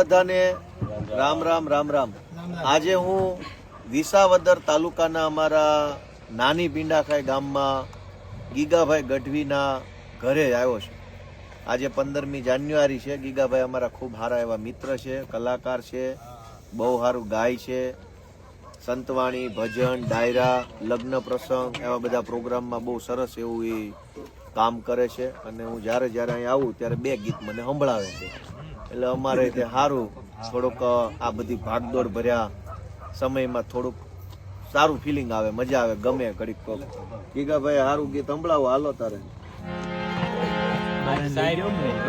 બધાને રામ રામ રામ રામ. આજે હું વિસાવદર તાલુકાના અમારા નાની ભીંડાખાઈ ગામમાં ગીગાભાઈ ગઢવીના ઘરે આવ્યો છું. આજે પંદરમી જાન્યુઆરી છે. ગીગાભાઈ અમારા ખૂબ સારા એવા મિત્ર છે, કલાકાર છે, બહુ સારું ગાય છે. સંતવાણી, ભજન, ડાયરા, લગ્ન પ્રસંગ એવા બધા પ્રોગ્રામમાં બહુ સરસ એવું એ કામ કરે છે. અને હું જ્યારે જ્યારે અહીં આવું ત્યારે બે ગીત મને સંભળાવે છે. એટલે અમારે તે સારું થોડુંક આ બધી ભાગદોડ ભર્યા. સમયમાં થોડુંક સારું ફિલિંગ આવે, મજા આવે, ગમે ઘડીક તો. ગીગાભાઈ સારું ગીત સંભળાવો, હાલો તારે.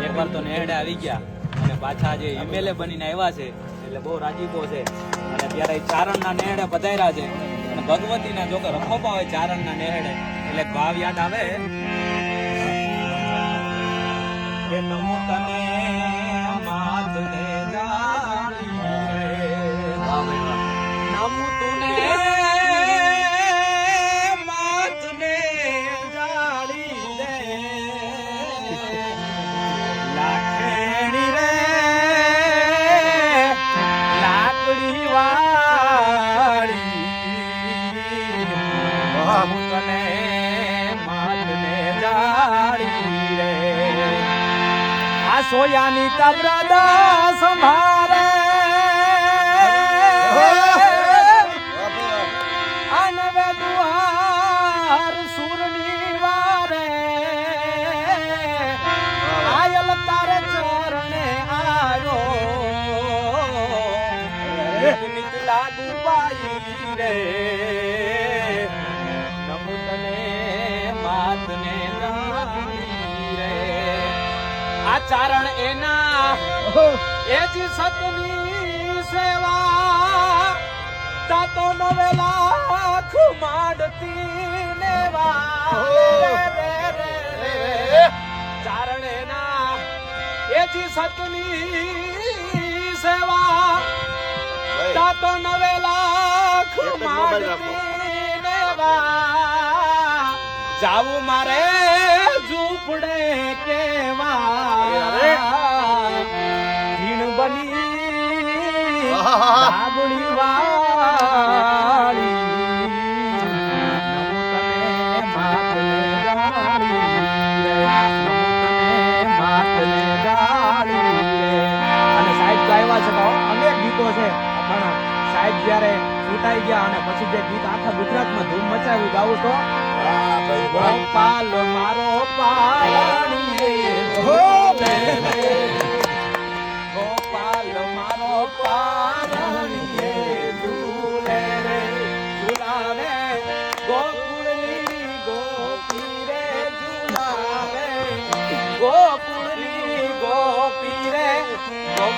એકવાર તો નેહડે આવી ગયા. અને પાછા જે એમએલએ બનીને આવ્યા છે, એટલે બહુ રાજીપો છે. અને ત્યારે ચારણ ચારણના નેહડે પધાર્યા છે. અને ભગવતીના જો કે રખોપા હોય ચારણના નેહડે. એટલે ભાવ યાદ આવે. કે નમો તને સોયાની તબ્રદા સંભારે અનવે દુહાર સુરની વારે આયલ તારે ચરણે આવ્યો નિત લાગુ પાઈ રે નમો માતને ચારણ એના એ જ સતની સેવા. તાતો નવે. લાખ માંડતી નેવા. ચારણ એના એ જ સતની સેવા. તાતો નવે લાખ માંડતી નેવા. જાવું મારે ઝૂંપડે કેવા અરે, બની. બાબુળી વાળી સાહેબ તો આવ્યા છે તો ગીતો છે પણ સાહેબ જ્યારે છૂટાઈ ગયા અને પછી જે ગીત આખા ગુજરાતમાં ધૂમ મચાવી ગાવું તો ગોપાલ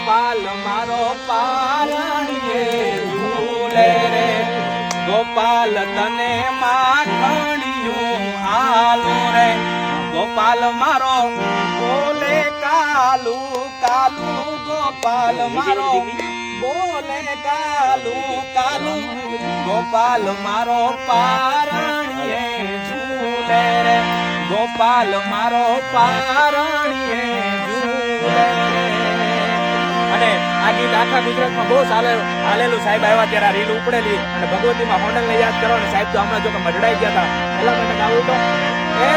ગોપાલ, મારો પારણીએ ઝૂલે રે. ગોપાલ, તને માખણિયું હાલું રે. ગોપાલ, મારો બોલે કાલુ કાલુ, ગોપાલ, મારો બોલે કાલુ કાલુ. ગોપાલ, મારો પારણીએ ઝૂલે રે. ગોપાલ, મારો પારણીએ ઝૂલે ગીત આખા ગુજરાતમાં બહુ ચાલે હાલેલું સાહેબ આવ્યા ત્યારે રીલ ઉપડેલી અને ભગવતીમાં હોંડલ ને યાદ કરો ને સાહેબ તો હમણાં જો કે મઢડાઈ ગયા હતા પેલા મને ગાવું તો, એ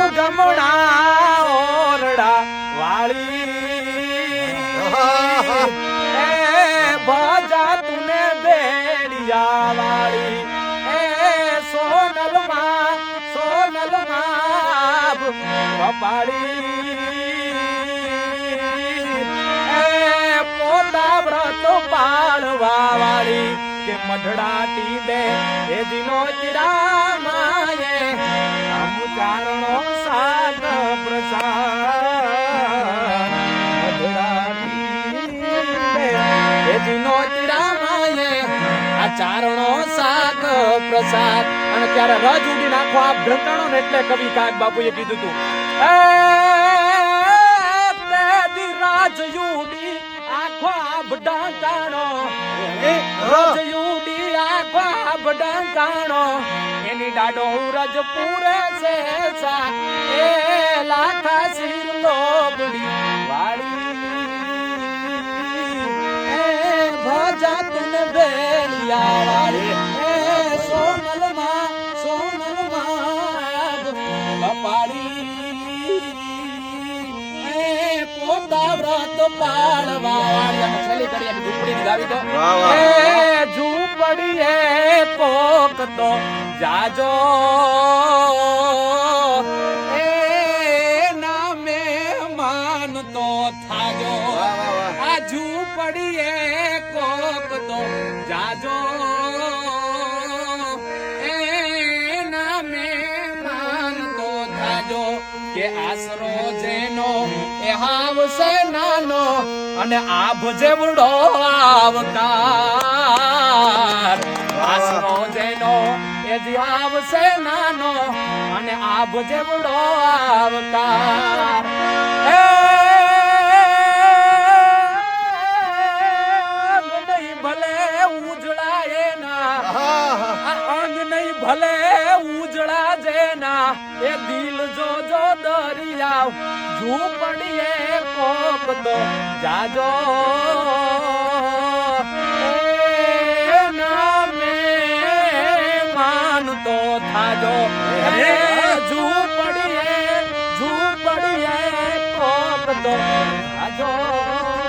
ઉગમણા ઓરડા વાળી. એ ભજા તુને બેડિયા વાળી એ, સોનલમાં સોનલમાં કપાળી પાળવા વાળી કે મઢડાતી બે એ દિનો ચિરામાએ આમ ચારણો સાગ પ્રસાદ. મઢડાટી બે એ દિનો ચિરામાએ આ ચારણો સાગ પ્રસાદ. અને ત્યારે રજ ઉડી નાખો આપ ઢંકાણો ને એટલે કવિ કાગ બાપુએ કીધું તું. એ ખ્વાબ ડાંકાણો રોજ યુડી આ ખ્વાબ ડાંકાણો એની ડાડો રજ પૂરે છે સા એ લાખા સિર લોબડી વાળી. એ ભજત ને બેલિયા પોતા વ્રત પાળવા વાળી અને છેલ્લી ઘડી એક ઝૂંપડીની ગાવી વાહ. એ ઝૂંપડીએ કોક તો જાજો. કે આશરો જેનો એ હાવશે નાનો અને આભ જેવડો આવકાર. આશરો જેનો એ જ આવશે નાનો અને આભ જેવડો આવકાર. એ ભલે ઉજળા એના આહા. અંગ નહીં ભલે ઉજળા જેના એ દરિયા ઝૂંપડીએ કોક તો જાજો માનતો થાજો. ઝૂંપડીએ ઝૂંપડીએ કોક તો જાજો.